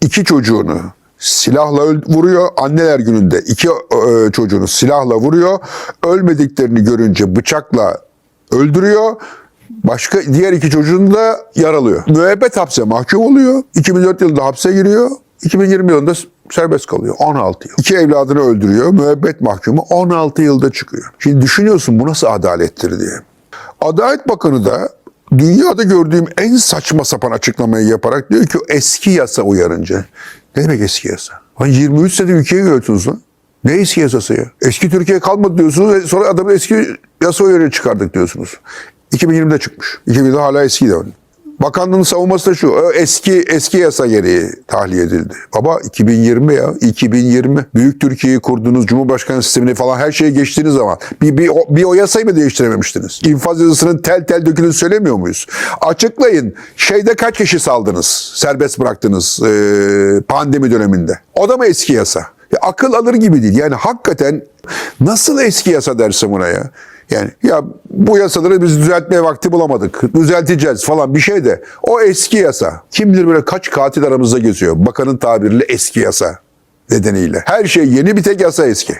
iki çocuğunu silahla vuruyor. Anneler gününde iki e, çocuğunu silahla vuruyor. Ölmediklerini görünce bıçakla öldürüyor. Başka diğer iki çocuğunu da yaralıyor. Müebbet hapse mahkum oluyor. 2004 yılında hapse giriyor. 2020 yılında serbest kalıyor. 16 yıl. İki evladını öldürüyor. Müebbet mahkumu 16 yılda çıkıyor. Şimdi düşünüyorsun bu nasıl adalettir diye. Adalet Bakanı da dünyada gördüğüm en saçma sapan açıklamayı yaparak diyor ki eski yasa uyarınca. Ne demek eski yasa? Hani 23 sene ülkeyi yönetiyorsunuz lan. Ne eski yasası ya? Eski Türkiye kalmadı diyorsunuz. Sonra adamın eski yasa uyarı çıkardık diyorsunuz. 2020'de çıkmış. 2020'de hala eski de. Bakanlığın savunması da şu. "Ö, Eski eski yasa gereği tahliye edildi. Baba 2020 ya. 2020. Büyük Türkiye'yi kurduğunuz Cumhurbaşkanı sistemini falan her şeyi geçtiğiniz zaman bir, bir, o, bir o yasayı mı değiştirememiştiniz? İnfaz yazısının tel tel dökülün söylemiyor muyuz? Açıklayın. Şeyde kaç kişi saldınız? Serbest bıraktınız e, pandemi döneminde. O da mı eski yasa? Ya akıl alır gibi değil. Yani hakikaten nasıl eski yasa dersin buna ya? Yani ya bu yasaları biz düzeltmeye vakti bulamadık. Düzelteceğiz falan bir şey de. O eski yasa. Kim bilir böyle kaç katil aramızda geziyor. Bakanın tabiriyle eski yasa nedeniyle. Her şey yeni bir tek yasa eski.